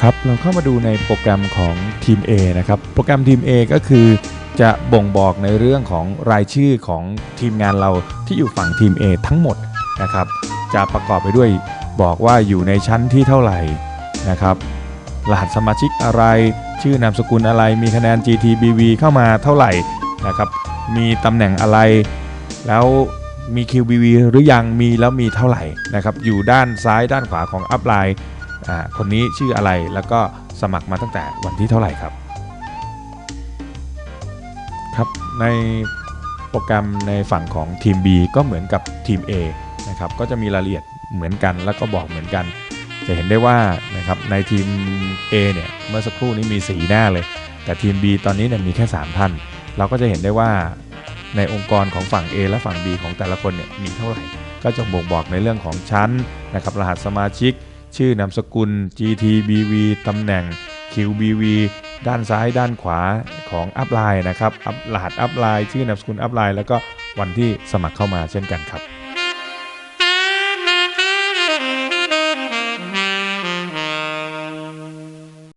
ครับเราเข้ามาดูในโปรแกรมของทีม A นะครับ โปรแกรมทีม A ก็คือจะบ่งบอกในเรื่องของรายชื่อของทีมงานเราที่อยู่ฝั่งทีม A ทั้งหมดนะครับ จะประกอบไปด้วยบอกว่าอยู่ในชั้นที่เท่าไหร่นะครับรหัสสมาชิกอะไร ชื่อนามสกุลอะไร มีคะแนน GTBV เข้ามาเท่าไหร่นะครับ มีตำแหน่งอะไร แล้วมี QBV หรือยัง มีแล้วมีเท่าไหร่นะครับ อยู่ด้านซ้ายด้านขวาของอัพไลน์ คนนี้ชื่ออะไรแล้วก็สมัครมาตั้งแต่วันที่เท่าไหร่ครับ ครับในโปรแกรมในฝั่งของทีม B ก็เหมือนกับทีม A นะครับก็จะมีรายละเอียดเหมือนกันแล้วก็บอกเหมือนกัน จะเห็นได้ว่านะครับในทีม A เนี่ยเมื่อสักครู่นี้มี 4 หน้าเลย แต่ทีม B ตอนนี้เนี่ยมีแค่ 3 ท่าน เราก็จะเห็นได้ว่าในองค์กรของฝั่ง A และฝั่ง B ของแต่ละคนเนี่ยมีเท่าไหร่ ก็จะบ่งบอกในเรื่องของชั้นนะครับรหัสสมาชิก ชื่อนามสกุล GTBV ตำแหน่ง QBV ด้านซ้ายด้านขวาของอัพไลน์นะครับรหัสอัพไลน์ชื่อนามสกุลอัพไลน์แล้วก็วันที่สมัครเข้ามาเช่นกันครับ